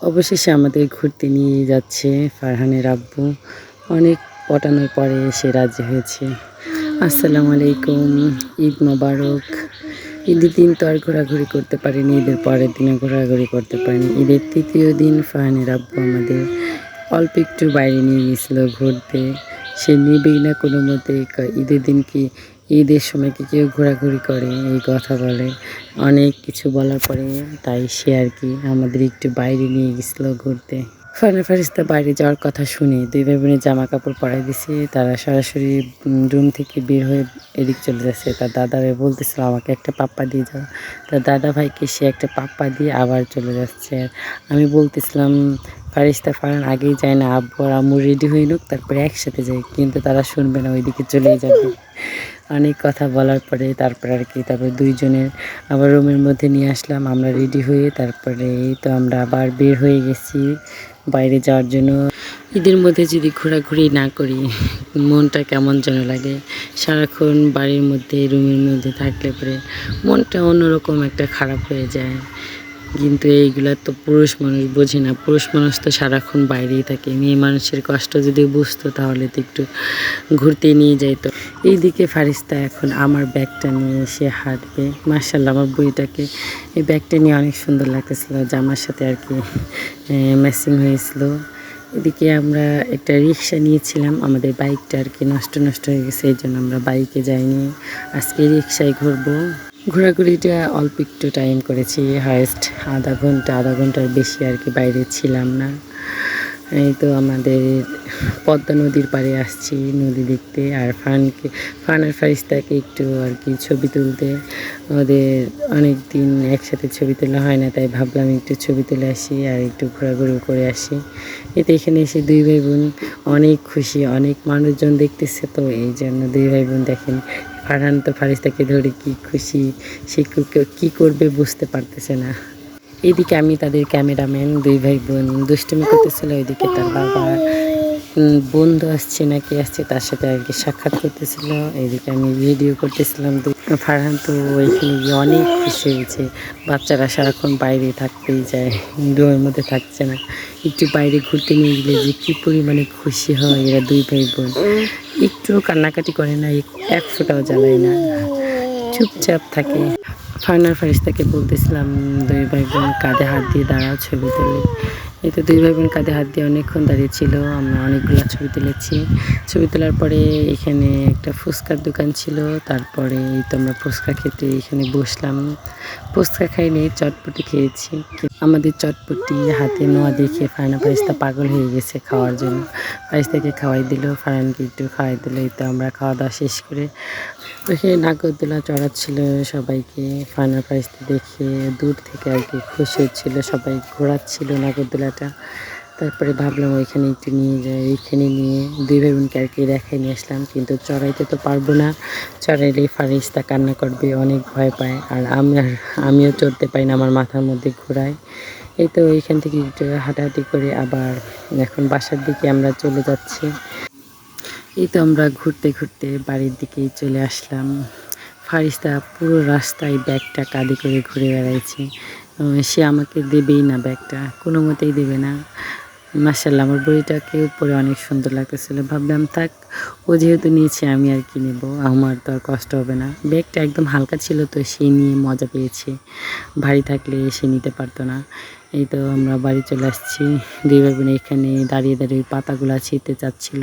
অবশেষে আমাদের ঘুরতে নিয়ে যাচ্ছে ফারহানের আব্বু। অনেক পটানোর পরে সে রাজি হয়েছে। আসসালামু আলাইকুম, ঈদ মোবারক। ঈদের দিন তো আর ঘোরাঘুরি করতে পারিনি, ঈদের পরের দিনে ঘোরাঘুরি করতে পারিনি। ঈদের তৃতীয় দিন ফারহানের আব্বু আমাদের অল্প একটু বাইরে নিয়ে গেছিল ঘুরতে। সে নিবেই না কোনো মতে ঈদের দিন কি ঈদের সময় কি কেউ ঘোরাঘুরি করে, এই কথা বলে। অনেক কিছু বলার পরে তাই সে আর কি আমাদের একটু বাইরে নিয়ে গেছিল ঘুরতে। ফানা ফারিস্তা বাইরে যাওয়ার কথা শুনে দুই ভাই বোনের জামা কাপড় পরাই দিছে। তারা সরাসরি রুম থেকে বের হয়ে এদিক চলে যাচ্ছে। তার দাদা ভাই বলতেছিল, আমাকে একটা পাপ্পা দিয়ে যাও। তার দাদা ভাইকে সে একটা পাপ্পা দিয়ে আবার চলে যাচ্ছে। আমি বলতেছিলাম ফারিস্তা ফারান আগেই যায় না, আব্বু আর আম্মু রেডি হয়ে নিক, তারপরে একসাথে যাই, কিন্তু তারা শুনবে না, ওইদিকে চলেই যাবে। অনেক কথা বলার পরে তারপরে আর কি, তারপরে দুইজনের আবার রুমের মধ্যে নিয়ে আসলাম, আমরা রেডি হয়ে তারপরে তো আমরা আবার বের হয়ে গেছি বাইরে যাওয়ার জন্য। ঈদের মধ্যে যদি ঘোরাঘুরি না করি, মনটা কেমন যেন লাগে। সারাক্ষণ বাড়ির মধ্যে রুমের মধ্যে থাকলে পরে মনটা অন্যরকম একটা খারাপ হয়ে যায়। কিন্তু এইগুলা তো পুরুষ মানুষ বোঝে না। পুরুষ মানুষ তো সারাক্ষণ বাইরেই থাকে। মেয়ে মানুষের কষ্ট যদি বুঝতো তাহলে তো একটু ঘুরতে নিয়ে যাইতো। এইদিকে ফারিস্তা এখন আমার ব্যাগটা নিয়ে এসে হাঁটবে। মার্শাল্লাহ আমার বইটাকে এই ব্যাগটা নিয়ে অনেক সুন্দর লাগতেছিল। জামার সাথে আর কি ম্যাচিং হয়েছিল। এদিকে আমরা একটা রিক্সা নিয়েছিলাম। আমাদের বাইকটা আর কি নষ্ট নষ্ট হয়ে গেছে। এই জন্য আমরা বাইকে যাইনি। আজকে রিক্সায় ঘুরবো। ঘোরাঘুরিটা অল্প একটু টাইম করেছি হায়েস্ট আধা ঘণ্টা, আধা ঘণ্টার বেশি আর কি বাইরে ছিলাম না। এই তো আমাদের পদ্মা নদীর পাড়ে আসছি নদী দেখতে, আর ফানকে ফান আর ফারিস্তাকে একটু আর কি ছবি তুলতে। ওদের অনেক দিন একসাথে ছবি তোলা হয় না, তাই ভাবলাম একটু ছবি তুলে আসি আর একটু ঘোরাঘুরি করে আসি। এতে এখানে এসে দুই ভাই বোন অনেক খুশি, অনেক মানুষজন দেখতেছে তো, এই জন্য দুই ভাই বোন দেখেন ফারহান তো ফারিস্তাকে ধরে কি খুশি, সে কি- কি করবে বুঝতে পারতেছে না। এদিকে আমি তাদের ক্যামেরাম্যান, দুই ভাই বোন, দুষ্টুমি করতেছিল ওইদিকে তার বাবা। বন্ধু আসছে না নাকি আসছে তার সাথে আর কি সাক্ষাৎ করতেছিল। এদিকে আমি ভিডিও করতেছিলাম। ফারহান তো ওইখানে গিয়ে অনেক খুশি হয়েছে। বাচ্চারা সারাক্ষণ বাইরে থাকতেই যায়, রুমের মধ্যে থাকছে না। একটু বাইরে ঘুরতে নিয়ে গেলে যে কী পরিমাণে খুশি হয় এরা দুই ভাই বোন। একটুও কান্নাকাটি করে না, এক- ফোঁটাও জ্বালায় না। চুপচাপ থাকে। ফাইনাল ফারিস্তাকে বলতেছিলাম, দুই ভাই বোন কাঁধে হাত দিয়ে দাঁড়াও ছবি তুলে এই তো দুই ভাই বোন কাঁধে হাত দিয়ে অনেকক্ষণ দাঁড়িয়ে ছিল, আমরা অনেকগুলো ছবি তুলেছি। ছবি তোলার পরে এখানে একটা ফুচকার দোকান ছিল, তারপরে এই তো আমরা ফুচকা খেতে এখানে বসলাম। ফুচকা খাইনি চটপটি খেয়েছি। আমাদের চটপটি হাতে নোয়া দেখে ফায়না ফারিস্তা পাগল হয়ে গেছে খাওয়ার জন্য। ফারিস্তাকে খাওয়াই দিল ফারানকে একটু খাওয়াই দিল, এই তো আমরা খাওয়া দাওয়া শেষ করে ওখানে নাগরদোলা চড়াচ্ছিল সবাইকে। ফাইনাল প্রাইজটা দেখে দূর থেকে আর কি খুশি হচ্ছিল, সবাই ঘোরাচ্ছিল নাগরদোলাটা তারপরে ভাবলাম ওইখানে একটু নিয়ে যাই। এইখানে নিয়ে দুই ভাই বোনকে আর কি দেখাই নিয়ে আসলাম। কিন্তু চড়াইতে তো পারব না। চড়াইলে ফারিস্তা কান্না করবে, অনেক ভয় পায়। আর আমি আর- আমিও চড়তে পাই না আমার মাথার মধ্যে ঘোরায়। এই তো এইখান থেকে একটু হাঁটাহাঁটি করে আবার এখন বাসার দিকে আমরা চলে যাচ্ছি। এই তো আমরা ঘুরতে ঘুরতে বাড়ির দিকেই চলে আসলাম। ফারিস্তা পুরো রাস্তায় ব্যাগটা কাঁধে করে ঘুরে বেড়াইছে। সে আমাকে দেবেই না ব্যাগটা কোনো মতেই দেবে না। মার্শাল্লাহ আমার বইটাকে উপরে অনেক সুন্দর লাগতেছিল। ভাবলাম থাক, ও যেহেতু নিয়েছে আমি আর কি নেব, আমার তো আর কষ্ট হবে না। ব্যাগটা একদম হালকা ছিল তো সে নিয়ে মজা পেয়েছে। ভারী থাকলে সে নিতে পারতো না। এই তো আমরা বাড়ি চলে আসছি। দুই ভাই এখানে দাঁড়িয়ে দাঁড়িয়ে পাতাগুলো ছিঁড়তে চাচ্ছিল।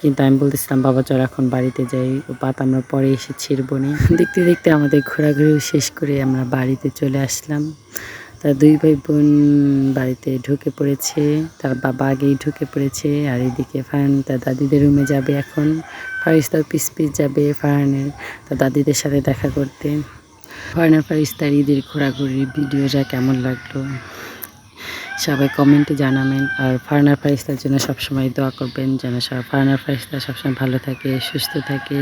কিন্তু আমি বলতেছিলাম, বাবা, চল এখন বাড়িতে যাই। পাতা আমরা পরে এসে ছিঁড়বো নি। দেখতে দেখতে আমাদের ঘোরাঘুরি শেষ করে আমরা বাড়িতে চলে আসলাম। তার দুই ভাই বোন বাড়িতে ঢুকে পড়েছে। তার বাবা আগেই ঢুকে পড়েছে আর এদিকে ফারহান তার দাদিদের রুমে যাবে এখন। ফারিস তার পিস পিস যাবে ফারহানের, তার দাদিদের সাথে দেখা করতে। ফারহানের ফারিস তার ঈদের ঘোরাঘুরির ভিডিওটা কেমন লাগল? সবাই কমেন্টে জানাবেন। আর ফারনার ফারিস্তার জন্য সবসময় দোয়া করবেন যেন সব ফারনার ফারিস্তা সবসময় ভালো থাকে, সুস্থ থাকে।